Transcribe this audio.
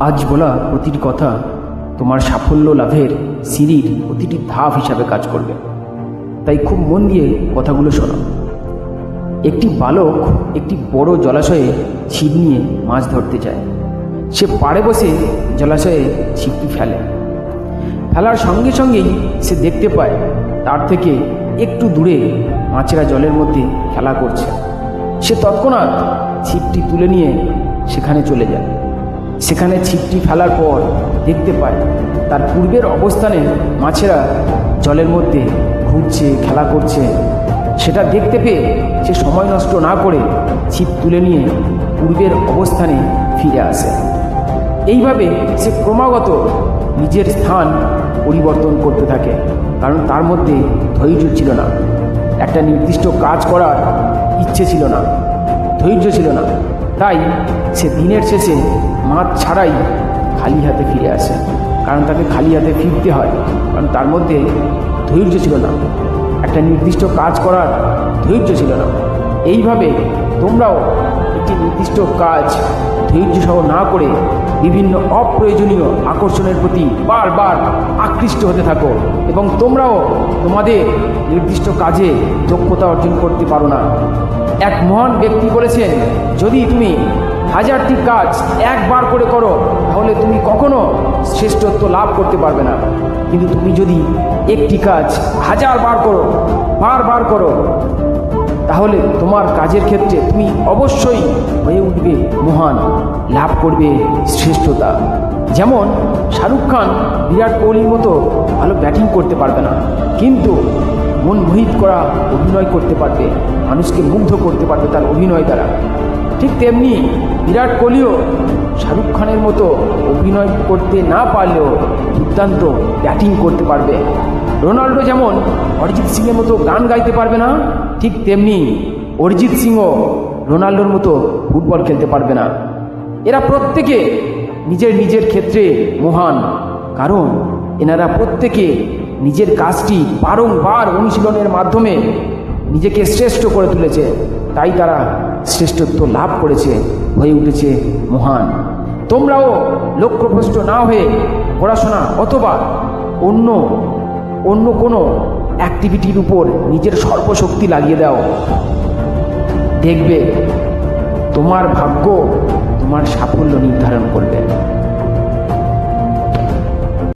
আজ বলা প্রতিটি কথা তোমার সাফল্য লাভের সিঁড়ির প্রতিটি ধাপ হিসাবে কাজ করবে। তাই খুব মন দিয়ে কথাগুলো শোনো। একটি বালক একটি বড় জলাশয়ে ছিপ নিয়ে মাছ ধরতে যায়। সে পাড়ে বসে জলাশয়ে ছিপটি ফেলে। ফেলার সঙ্গে সঙ্গেই সে দেখতে পায়, তার থেকে একটু দূরে মাছেরা জলের মধ্যে খেলা করছে। সে তৎক্ষণাৎ ছিপটি তুলে নিয়ে সেখানে চলে যায়। সেখানে ছিপটি ফেলার পর দেখতে পায়, তার পূর্বের অবস্থানে মাছেরা জলের মধ্যে ঘুরছে, খেলা করছে। সেটা দেখতে পেয়ে সে সময় নষ্ট না করে ছিপ তুলে নিয়ে পূর্বের অবস্থানে ফিরে আসে। এইভাবে সে ক্রমাগত নিজের স্থান পরিবর্তন করতে থাকে, কারণ তার মধ্যে ধৈর্য ছিল না। একটা নির্দিষ্ট কাজ করার ইচ্ছে ছিল না, ধৈর্য ছিল না। তাই সে দিনের শেষে মাছ ছাড়াই খালি হাতে ফিরে আসে। কারণ তাকে খালি হাতে ফিরতে হয়। কারণ তার মধ্যে ধৈর্য ছিল না। একটা নির্দিষ্ট কাজ করার ধৈর্য ছিল না। এইভাবে তোমরাও একটি নির্দিষ্ট কাজ ধৈর্য সহ না করে বিভিন্ন অপ্রয়োজনীয় আকর্ষণের প্রতি বারবার আকৃষ্ট হতে থাকো এবং তোমরাও তোমাদের নির্দিষ্ট কাজে দক্ষতা অর্জন করতে পারো না। এক মহান ব্যক্তি বলেছেন, যদি তুমি হাজারটি কাজ একবার করে করো, তাহলে তুমি কখনো শ্রেষ্ঠত্ব লাভ করতে পারবে না। কিন্তু তুমি যদি একটি কাজ হাজার বার করো, বারবার করো তাহলে তোমার কাজের ক্ষেত্রে তুমি অবশ্যই হয়ে উঠবে মহান, লাভ করবে শ্রেষ্ঠতা। যেমন শাহরুখ খান বিরাট কোহলির মতো ভালো ব্যাটিং করতে পারবে না, কিন্তু মন মোহিত করা অভিনয় করতে পারবে, মানুষকে মুগ্ধ করতে পারবে তার অভিনয় দ্বারা। ঠিক তেমনি বিরাট কোহলিও শাহরুখ খানের মতো অভিনয় করতে না পারলেও দুর্দান্ত ব্যাটিং করতে পারবে। রোনাল্ডো যেমন অরিজিৎ সিংয়ের মতো গান গাইতে পারবে না, ঠিক তেমনি অরিজিৎ সিংও রোনাল্ডোর মতো ফুটবল খেলতে পারবে না। এরা প্রত্যেকে নিজের নিজের ক্ষেত্রে মহান, কারণ এনারা প্রত্যেকে নিজের কাজটি বারংবার অনুশীলনের মাধ্যমে নিজেকে শ্রেষ্ঠ করে তুলেছে, তাই তারা শ্রেষ্ঠত্ব লাভ করেছে, হয়ে উঠেছে মহান। তোমরাও লক্ষ্যভ্রষ্ট না হয়ে পড়াশোনা অথবা অন্য অন্য কোনো অ্যাক্টিভিটির উপর নিজের সর্বশক্তি লাগিয়ে দাও। দেখবে তোমার ভাগ্য তোমার সাফল্য নির্ধারণ করবে।